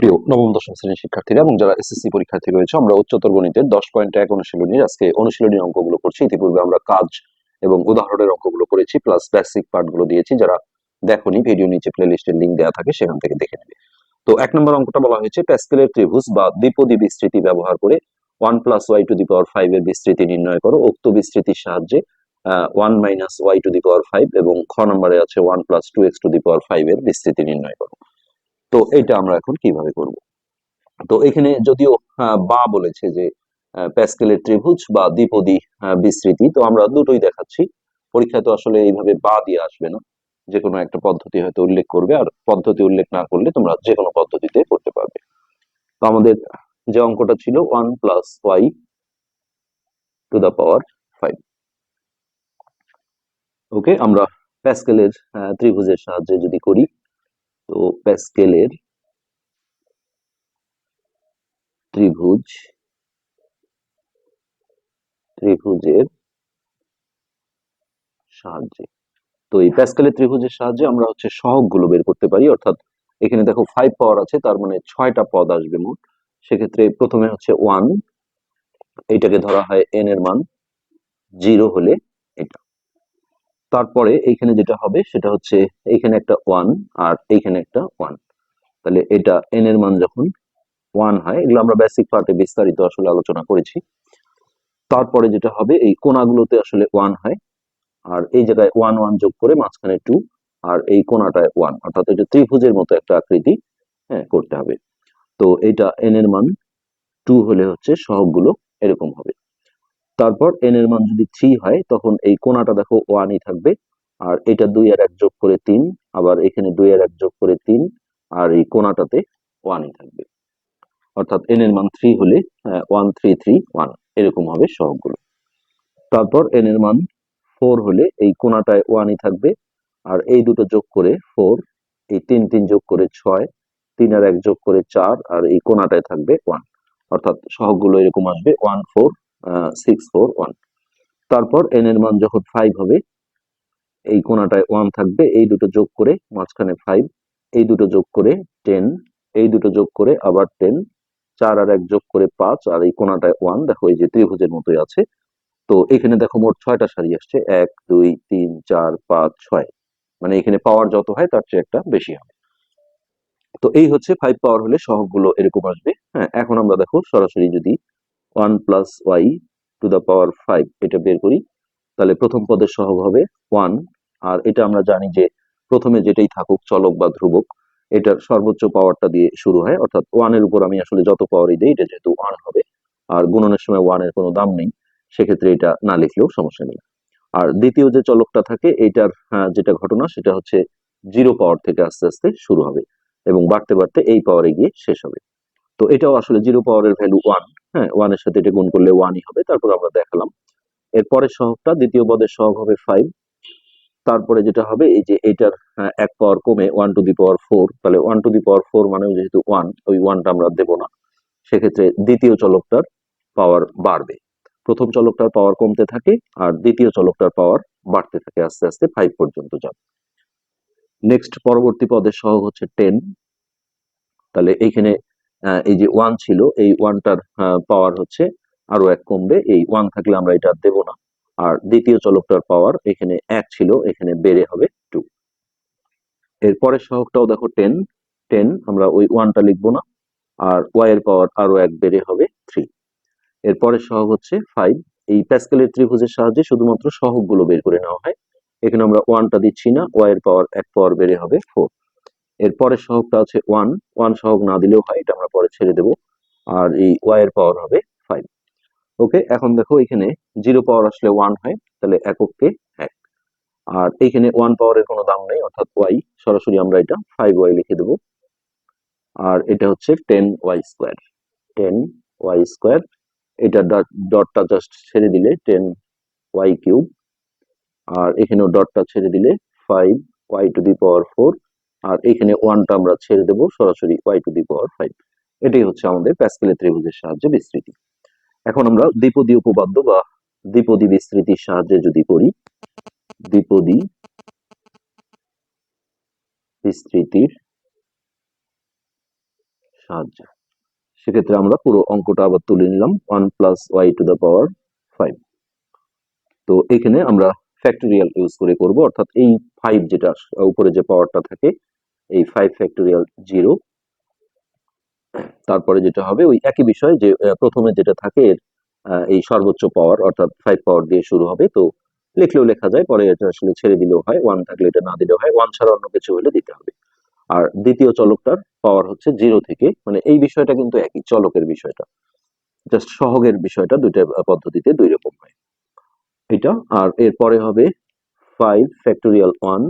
প্রিয় নবম, দশম শ্রেণির শিক্ষার্থীরা এবং যারা এসএসসি পরীক্ষার্থী রয়েছে, আমরা উচ্চতর গণিতের দশ পয়েন্ট এক অনুশীলনীর আজকে অনুশীলনীর অঙ্কগুলো করছি। ইতিপূর্বে আমরা কাজ এবং উদাহরণের অঙ্কগুলো করেছি প্লাস বেসিক পার্টগুলো দিয়েছি। যারা দেখোনি ভিডিও নিচে প্লে লিস্টের লিঙ্ক দেওয়া থাকে, সেখান থেকে দেখে নেবে। তো এক নম্বর অঙ্কটা বলা হয়েছে প্যাসকেলের ত্রিভুজ বা দ্বিপদী বিস্তৃতি ব্যবহার করে one plus y to the power five এর বিস্তৃতি নির্ণয় করো। উক্ত বিস্তৃতির সাহায্যে one minus y to the power five এবং খ নম্বরে আছে one plus two x to the power five এর বিস্তৃতি নির্ণয় করো। তো এটা আমরা এখন কীভাবে করব? তো এখানে যদিও বা বলেছে যে প্যাসকেলের ত্রিভুজ বা দ্বিপদী বিস্তৃতি, তো আমরা দুটোই দেখাচ্ছি। পরীক্ষায় তো আসলে এইভাবে বা দিয়ে আসবে না। যে কোনো একটা পদ্ধতি হয়তো উল্লেখ করবে, আর পদ্ধতি উল্লেখ না করলে তোমরা যে কোনো পদ্ধতিতে করতে পারবে। তো আমাদের যে অঙ্কটা ছিল, one plus y to the power five. Okay, আমরা প্যাসকেলের ত্রিভুজের সাহায্যে যদি করি তো প্যাসকেলের ত্রিভুজ, ত্রিভুজের সাহায্যে। তো এই প্যাসকেলের ত্রিভুজের সাহায্যে আমরা হচ্ছে সহগগুলো বের করতে পারি। অর্থাৎ এখানে দেখো ফাইভ পাওয়ার আছে, তার মানে ছয়টা পদ আসবে মোট। সেক্ষেত্রে প্রথমে হচ্ছে ওয়ান এইটাকে ধরা হয় এন এর মান। জিরো হলে তারপরে এইখানে যেটা হবে সেটা হচ্ছে এইখানে একটা ওয়ান আর এইখানে একটা ওয়ান তাহলে এটা এন এর মান যখন ওয়ান হয়, এগুলো আমরা বেসিক পার্টে বিস্তারিত আসলে আলোচনা করেছি। তারপরে যেটা হবে, এই কোনাগুলোতে আসলে ওয়ান হয় আর এই জায়গায় ওয়ান ওয়ান যোগ করে মাঝখানে টু আর এই কোনাটায় ওয়ান অর্থাৎ এটা ত্রিভুজের মতো একটা আকৃতি হ্যাঁ করতে হবে। তো এটা এন এর মান টু হলে হচ্ছে সহগগুলো এরকম হবে। তারপর এন এর মান যদি থ্রি হয়, তখন এই কোনাটা দেখো ওয়ানই থাকবে। আর এটা দুই আর এক যোগ করে তিন, আবার এখানে দুই আর এক যোগ করে তিন, আর এই কোনাটাতে ওয়ানই থাকবে। অর্থাৎ এন এর মান থ্রি হলে ওয়ান থ্রি থ্রি ওয়ান এরকম হবে সহগগুলো। তারপর এন এর মান ফোর হলে এই কোনাটায় ওয়ানই থাকবে, আর এই দুটো যোগ করে ফোর এই তিন তিন যোগ করে ছয়, তিন আর এক যোগ করে চার, আর এই কোনাটায় থাকবে ওয়ান অর্থাৎ সহগগুলো এরকম আসবে one four six four one তারপর এন এর মান যখন ফাইভ হবে, এই কোনাটায় ওয়ান থাকবে, এই দুটো যোগ করে মাঝখানে ফাইভ এই দুটো যোগ করে টেন এই দুটো যোগ করে আবার টেন চার আর এক যোগ করে পাঁচ, আর এই কোনাটায় ওয়ান দেখো এই যে ত্রিভুজের মতোই আছে। তো এখানে দেখো মোট ছয়টা সারি আসছে, এক, দুই, তিন, চার, পাঁচ, ছয়। মানে এখানে পাওয়ার যত হয়, তার চেয়ে একটা বেশি হবে। তো এই হচ্ছে ফাইভ পাওয়ার হলে সহগগুলো এরকম আসবে। হ্যাঁ এখন আমরা দেখো সরাসরি যদি one plus y to the power five এটা বের করি। তাহলে প্রথম পদের সহগ হবে ওয়ান। আর এটা আমরা জানি যে প্রথমে যেটাই থাকুক, চলক বা ধ্রুবক, এটার সর্বোচ্চ পাওয়ারটা দিয়ে শুরু হয়। অর্থাৎ ওয়ানের উপর আমি আসলে যত পাওয়ারই দিই, এটা যেহেতু ওয়ান হবে। আর গুণনের সময় ওয়ানের কোনো দাম নেই, সেক্ষেত্রে এটা না লিখলেও সমস্যা নেই। আর দ্বিতীয় যে চলকটা থাকে এটার যেটা ঘটনা, সেটা হচ্ছে জিরো পাওয়ার থেকে আস্তে আস্তে শুরু হবে এবং বাড়তে বাড়তে এই পাওয়ারে গিয়ে শেষ হবে। তো এটাও আসলে জিরো পাওয়ারের ভ্যালু ওয়ান। হ্যাঁ ওয়ানের সাথে এটা গুণ করলে ওয়ানই হবে তারপর আমরা দেখালাম। এর পরের সহগটা দ্বিতীয় পদের সহগ হবে ফাইভ তারপরে যেটা হবে এই যে এটার আহ, এক পাওয়ার কমে one to the power four তাহলে one to the power four মানে যেহেতু ওয়ান ওই ওয়ানটা আমরা দেবো না। সেক্ষেত্রে দ্বিতীয় চলকটার পাওয়ার বাড়বে। প্রথম চলকটার পাওয়ার কমতে থাকে আর দ্বিতীয় চলকটার পাওয়ার বাড়তে থাকে আস্তে আস্তে ফাইভ পর্যন্ত যাবে। নেক্সট পরবর্তী পদের সহগ হচ্ছে টেন তাহলে এইখানে এই যে ওয়ান ছিল, এই ওয়ানটার পাওয়ার হচ্ছে আরও এক কমবে। এই ওয়ান থাকলে আমরা এটা দেব না। আর দ্বিতীয় চলকটার পাওয়ার এখানে এক ছিল, এখানে বেড়ে হবে টু এর পরের সহগটাও দেখো টেন টেন আমরা ওই ওয়ানটা লিখব না। আর ওয়াই এর পাওয়ার আরও এক বেড়ে হবে থ্রি এর পরের সহগ হচ্ছে ফাইভ এই প্যাসকেলের ত্রিভুজের সাহায্যে শুধুমাত্র সহগগুলো বের করে নেওয়া হয়। এখানে আমরা ওয়ানটা দিচ্ছি না ওয়াই এর পাওয়ার এক পাওয়ার বেড়ে হবে ফোর এর পরের সহগটা আছে ওয়ান ওয়ান সহগ না দিলেও হয়, এটা আমরা পরে ছেড়ে দেব। আর এই ওয়াই এর পাওয়ার হবে ফাইভ ওকে এখন দেখো এখানে জিরো পাওয়ার আসলে ওয়ান হয়, তাহলে এককে এক। আর এখানে ওয়ান পাওয়ারের কোনো দাম নেই, অর্থাৎ ওয়াই সরাসরি আমরা এটা ফাইভ ওয়াই লিখে দেবো। আর এটা হচ্ছে ten y square ten y square এটা ডটটা জাস্ট ছেড়ে দিলে টেন ওয়াই কিউব আর এখানেও ডটটা ছেড়ে দিলে five y to the power four আর এখানে ওয়ানটা আমরা ছেড়ে দেবো সরাসরি y to the power five এটাই হচ্ছে আমাদের প্যাসকেলের ত্রিভুজের সাহায্যে বিস্তৃতি। এখন আমরা দ্বিপদী উপপাদ্য বা দ্বিপদী বিস্তৃতির সাহায্যে যদি করি, দ্বিপদী বিস্তৃতির সাহায্যে। সেক্ষেত্রে আমরা পুরো অঙ্কটা আবার তুলে নিলাম one plus y to the power five তো এখানে আমরা ফ্যাক্টোরিয়াল ইউজ করে করব, অর্থাৎ এই ফাইভ যেটা, উপরে যে পাওয়ারটা থাকে এই ফাইভ ফ্যাক্টোরিয়াল জিরো তারপরে যেটা হবে, ওই একই বিষয় যে প্রথমে যেটা থাকে এই সর্বোচ্চ পাওয়ার অর্থাৎ ফাইভ পাওয়ার দিয়ে শুরু হবে। তো লিখলেও লেখা যায়, পরে এটা আসলে ছেড়ে দিলেও হয় ওয়ান থাকলে এটা না দিলেও হয় ওয়ান ছাড়া অন্য কিছু হলে দিতে হবে। আর দ্বিতীয় চলকটার পাওয়ার হচ্ছে জিরো থেকে মানে এই বিষয়টা কিন্তু একই চলকের বিষয়টা। জাস্ট সহগের বিষয়টা দুইটা পদ্ধতিতে দুই রকম হয়। এটা, আর এরপরে হবে ফাইভ ফ্যাক্টোরিয়াল ওয়ান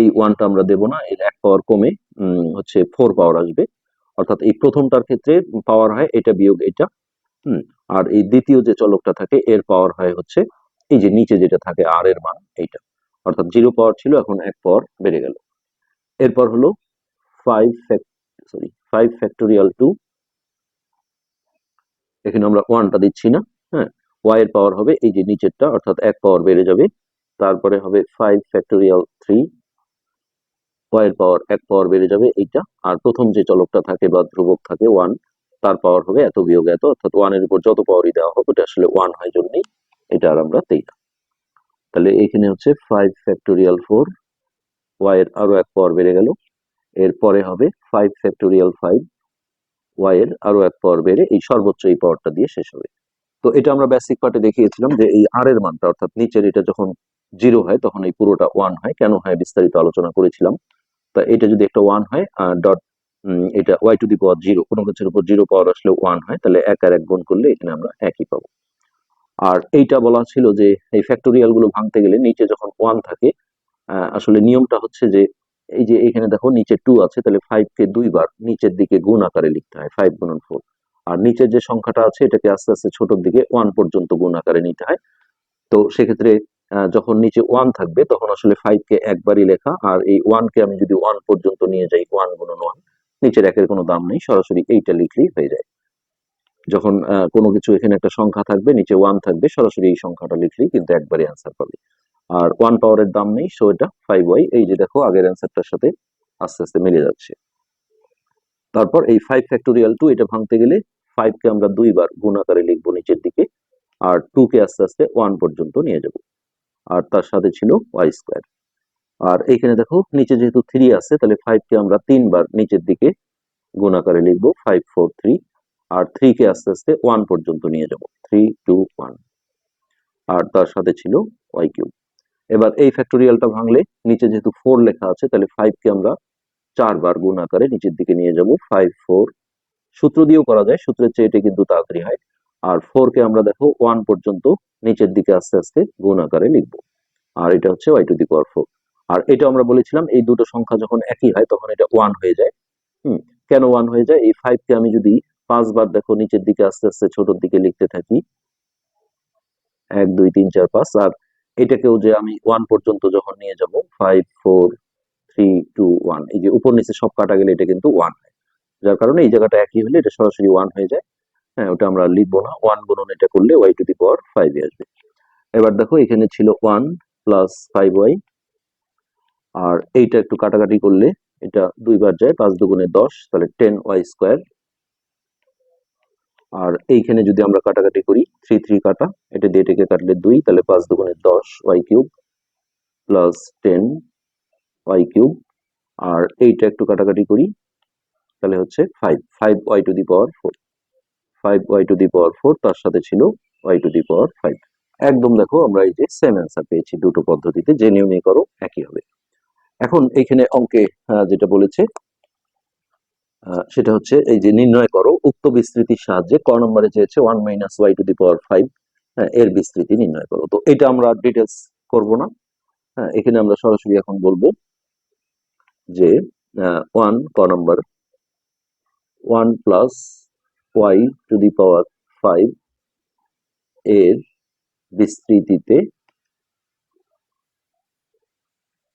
এই ওয়ানটা আমরা দেব না, এর এক পাওয়ার কমে হচ্ছে ফোর পাওয়ার আসবে। অর্থাৎ এই প্রথমটার ক্ষেত্রে পাওয়ার হয়, এটা বিয়োগ এটা, হুম, আর এই দ্বিতীয় যে চলকটা থাকে, এর পাওয়ার হয় হচ্ছে এই যে নিচে যেটা থাকে আর এর মান, এইটা। অর্থাৎ জিরো পাওয়ার ছিল, এখন এক পাওয়ার বেড়ে গেল। এরপর হলো five sorry five factorial two এখানে আমরা ওয়ানটা দিচ্ছি না হ্যাঁ ওয়াই এর পাওয়ার হবে এই যে নিচেরটা, অর্থাৎ এক পাওয়ার বেড়ে যাবে। তারপরে হবে ফাইভ ফ্যাক্টোরিয়াল থ্রি এর পাওয়ার এক পাওয়ার বেড়ে যাবে এইটা। আর প্রথম যে চলকটা থাকে বা ধ্রুবক থাকে ওয়ান তার পাওয়ার হবে এত বিয়োগ এত, অর্থাৎ ওয়ানের উপর যত পাওয়ারই দেওয়া হবে ওটা আসলে ওয়ান হয় জন্যই, এটা আর আমরা দেই না। তাহলে এখানে হচ্ছে ফাইভ ফ্যাক্টোরিয়াল ফোর ওয়াই এর আরও এক পাওয়ার বেড়ে গেল। এরপরে হবে ফাইভ ফ্যাক্টোরিয়াল ফাইভ ওয়াই এর আরও এক পাওয়ার বেড়ে এই সর্বোচ্চ এই পাওয়ারটা দিয়ে শেষ হবে। তো এটা আমরা বেসিক পার্টে দেখিয়েছিলাম যে এই আর এর মানটা, অর্থাৎ নিচের এটা যখন জিরো হয়, তখন এই পুরোটা ওয়ান হয়। কেন হয় বিস্তারিত আলোচনা করেছিলাম। তা এটা যদি একটা ওয়ান হয় ডট এটা y to the power zero কোনো কিছুর উপর জিরো পাওয়ার আসলে ওয়ান হয়, তাহলে এক আর এক গুণ করলে এখানে আমরা একই পাবো। আর এইটা বলা ছিল যে, এই ফ্যাক্টোরিয়ালগুলো ভাঙতে গেলে নিচে যখন ওয়ান থাকে আসলে নিয়মটা হচ্ছে যে, এই যে এখানে দেখো নিচে টু আছে, তাহলে ফাইভ কে দুইবার নিচের দিকে গুণ আকারে লিখতে হয় ফাইভ গুণন ফোর আর নিচের যে সংখ্যাটা আছে, এটাকে আস্তে আস্তে ছোটর দিকে ওয়ান পর্যন্ত গুণ আকারে নিতে হয়। তো সেক্ষেত্রে যখন নিচে ওয়ান থাকবে, তখন আসলে ফাইভ কে একবারই লেখা, আর এই ওয়ান কে আমি যদি ওয়ান পর্যন্ত নিয়ে যাই ওয়ান গুণন ওয়ান নিচের একের কোনো দাম নেই, সরাসরি এইটা লিখলেই হয়ে যায়। যখন কোনো কিছু এখানে একটা সংখ্যা থাকবে, নিচে ওয়ান থাকবে, সরাসরি এই সংখ্যাটা লিখলেই কিন্তু একবারই অ্যান্সার পাবে। আর ওয়ান পাওয়ারের দাম নেই সো এটা ফাইভ ওয়াই এই যে দেখো, আগের অ্যান্সারটার সাথে আস্তে আস্তে মিলে যাচ্ছে। তারপর এই ফাইভ ফ্যাক্টোরিয়াল টু এটা ভাঙতে গেলে ফাইভ কে আমরা দুইবার গুণ আকারে লিখব নিচের দিকে, আর টু কে আস্তে আস্তে ওয়ান পর্যন্ত নিয়ে যাব। আর তার সাথে ছিল ওয়াই স্কোয়ার আর এইখানে দেখো, নিচে যেহেতু থ্রি আছে, তাহলে ফাইভ কে আমরা তিনবার নিচের দিকে গুণ আকারে লিখব ফাইভ ফোর থ্রি আর থ্রি কে আস্তে আস্তে ওয়ান পর্যন্ত নিয়ে যাব থ্রি টু ওয়ান আর তার সাথে ছিল ওয়াই কিউব এবার এই ফ্যাক্টোরিয়ালটা ভাঙলে নিচে যেহেতু ফোর লেখা আছে, তাহলে ফাইভ কে আমরা চারবার গুণ আকারে নিচের দিকে নিয়ে যাব ফাইভ ফোর সূত্র দিয়েও করা যায়, সূত্রের চেয়ে এটা কিন্তু তাড়াতাড়ি হয়। আর ফোর কে আমরা দেখো ওয়ান পর্যন্ত নিচের দিকে আস্তে আস্তে গুণ আকারে লিখব। আর এটা হচ্ছে y to the power four আর এটা আমরা বলেছিলাম এই দুটো সংখ্যা যখন একই হয় তখন এটা ওয়ান হয়ে যায়। হুম, কেন ওয়ান হয়ে যায়? এই ফাইভ কে আমি যদি পাঁচবার দেখো নিচের দিকে আস্তে আস্তে ছোটর দিকে লিখতে থাকি, এক, দুই, তিন, চার, পাঁচ, আর এটাকেও যে আমি ওয়ান পর্যন্ত যখন নিয়ে যাব five four three two one এই যে উপর নিচে সব কাটা গেলে এটা কিন্তু ওয়ান হয়। যার কারণে এই জায়গাটা একই হলে এটা সরাসরি ওয়ান হয়ে যায়। হ্যাঁ ওটা আমরা লিখব না। ওয়ান গুণন এটা করলে y to the power five আসবে। এবার দেখো, এখানে ছিল ওয়ান প্লাস ফাইভ ওয়াই আর এইটা একটু কাটাকাটি করলে এটা দুইবার যায়, পাঁচ দুগুণে দশ, তাহলে টেন ওয়াই স্কোয়ার আর এইখানে যদি আমরা কাটাকাটি করি থ্রি থ্রি কাটা, এটা দিয়ে এটাকে কাটলে দুই, তাহলে পাঁচ দুগুণে দশ y cube plus ten y cube আর এইটা একটু কাটাকাটি করি, তাহলে হচ্ছে five five y to the power four five y to the power four তার সাথে ছিল y to the power five একদম দেখো আমরা এই যে সেম অ্যান্সার পেয়েছি দুটো পদ্ধতিতে, যে নিয়মে করো, একই হবে। এখন এইখানে অঙ্কে যেটা বলেছে সেটা হচ্ছে এই যে নির্ণয় করো, উক্ত বিস্তৃতির সাহায্যে ক নম্বরে চেয়েছে one minus y to the power five এর বিস্তৃতি নির্ণয় করো। তো এটা আমরা ডিটেলস করব না। হ্যাঁ এখানে আমরা সরাসরি এখন বলব যে ওয়ান ক নম্বর one plus y to the power five এর বিস্তৃতিতে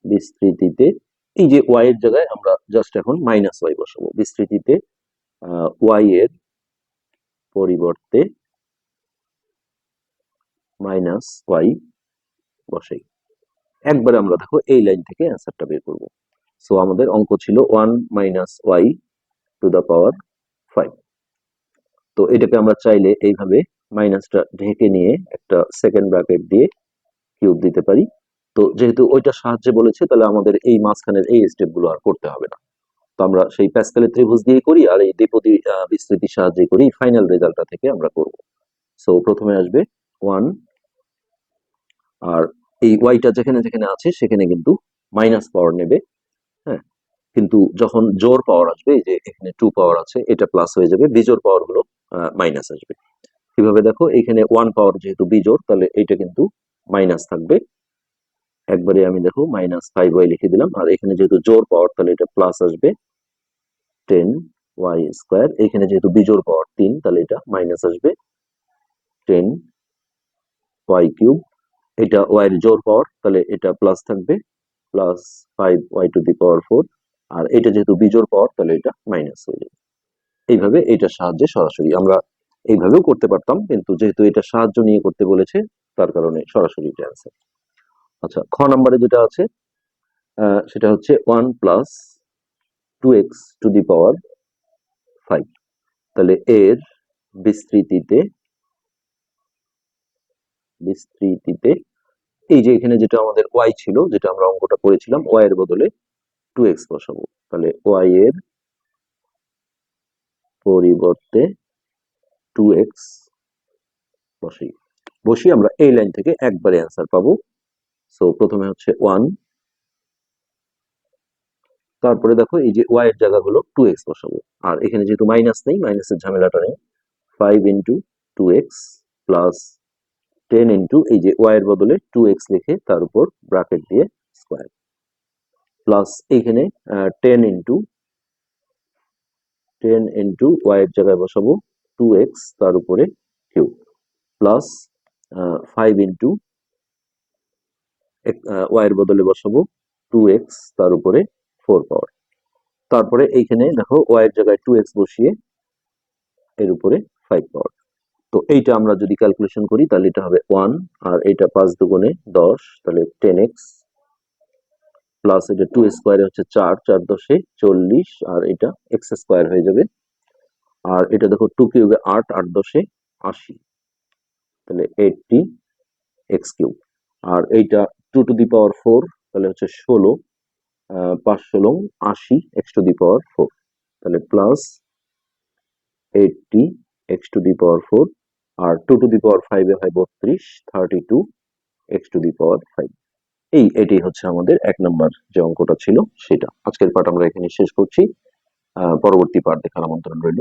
বিস্তৃতিতে, এই যে ওয়াই এর জায়গায় আমরা জাস্ট এখন মাইনাস ওয়াই বসাবো। বিস্তৃতিতে ওয়াই এর পরিবর্তে মাইনাস ওয়াই বসাই। একবারে আমরা দেখো এই লাইন থেকে অ্যান্সারটা বের করব। সো আমাদের অঙ্ক ছিল one minus y to the power five তো এটাকে আমরা চাইলে এইভাবে মাইনাসটা ঢেকে নিয়ে একটা সেকেন্ড ব্র্যাকেট দিয়ে কিউব দিতে পারি। তো যেহেতু ওইটা সাহায্যে বলেছে, তাহলে আমাদের এই মাঝখানের এই স্টেপগুলো আর করতে হবে না। তো আমরা সেই প্যাসকেলের ত্রিভুজ দিয়ে করি আর এই দ্বিপদী বিস্তৃতির সাহায্যে করি। ফাইনাল রেজাল্টটা থেকে আমরা করব। সো প্রথমে আসবে ওয়ান আর এই ওয়াইটা যেখানে যেখানে আছে, সেখানে কিন্তু মাইনাস পাওয়ার নেবে। কিন্তু যখন জোর পাওয়ার আসবে, এই যে এখানে টু পাওয়ার আছে, এটা প্লাস হয়ে যাবে বিজোর পাওয়ারগুলো মাইনাস আসবে। কীভাবে দেখো, এখানে ওয়ান পাওয়ার যেহেতু বিজোর তাহলে এটা কিন্তু মাইনাস থাকবে। একবারে আমি দেখো মাইনাস ফাইভ ওয়াই লিখে দিলাম। আর এখানে যেহেতু জোর পাওয়ার তাহলে এটা প্লাস আসবে টেন ওয়াই স্কোয়ার এখানে যেহেতু বিজোর পাওয়ার তিন, তাহলে এটা মাইনাস আসবে টেন ওয়াই কিউব এটা ওয়াই জোর পাওয়ার তাহলে এটা প্লাস থাকবে plus five y to the power four আর এটা যেহেতু বিজোর পাওয়ার তাহলে এটা মাইনাস হয়ে যাবে। এইভাবে এটার সাহায্যে সরাসরি আমরা এইভাবেও করতে পারতাম, কিন্তু যেহেতু এটা সাহায্য নিয়ে করতে বলেছে, তার কারণে সরাসরি এটা অ্যান্সার আচ্ছা খ নম্বরে যেটা আছে সেটা হচ্ছে one plus two x to the power five তাহলে এর বিস্তৃতিতে বিস্তৃতিতে, এই যে এখানে যেটা আমাদের ওয়াই ছিল, যেটা আমরা অঙ্কটা করেছিলাম ওয়াই এর বদলে টু এক্স বসাবো তাহলে ওয়াই এর পরিবর্তে টু এক্স বসি। বসি আমরা এই লাইন থেকে একবারে অ্যান্সার পাবো। সো প্রথমে হচ্ছে ওয়ান তারপরে দেখো এই যে ওয়াই এর জায়গাগুলো টু এক্স বসাবো। আর এখানে যেহেতু মাইনাস নেই মাইনাসের ঝামেলাটা নেই। Five into two x plus ten into এই যে ওয়াই এর বদলে টু এক্স লিখে তার উপর ব্রাকেট দিয়ে স্কোয়ার প্লাস এইখানে ten into ten into y এর জায়গায় বসাবো টু এক্স তার উপরে cube plus five into y এর বদলে বসাবো টু এক্স তার উপরে ফোর পাওয়ার তারপরে এইখানে দেখো ওয়াই এর জায়গায় টু এক্স বসিয়ে এর উপরে ফাইভ পাওয়ার তো এইটা আমরা যদি ক্যালকুলেশন করি তাহলে এটা হবে ওয়ান আর এটা পাঁচ দুগুণে দশ, তাহলে টেন এক্স প্লাস এটা টু স্কোয়ারে হচ্ছে চার চার দশে চল্লিশ, আর এটা এক্স স্কোয়ার হয়ে যাবে। আর এটা দেখো টু কিউবে আট আট দশে আশি। তাহলে এইটটি এক্স কিউব আর এইটা two to the power four তাহলে হচ্ছে ষোলো পাঁচ ষোলো, আশি x to the power four তাহলে plus eighty x to the power four R two to the power ফাইভে হয় বত্রিশ thirty two x to the power five এই, এটি হচ্ছে আমাদের এক নম্বর যে অঙ্কটা ছিল সেটা। আজকের পাঠ আমরা এখানে শেষ করছি। পরবর্তী পাঠ দেখার আমন্ত্রণ রইল।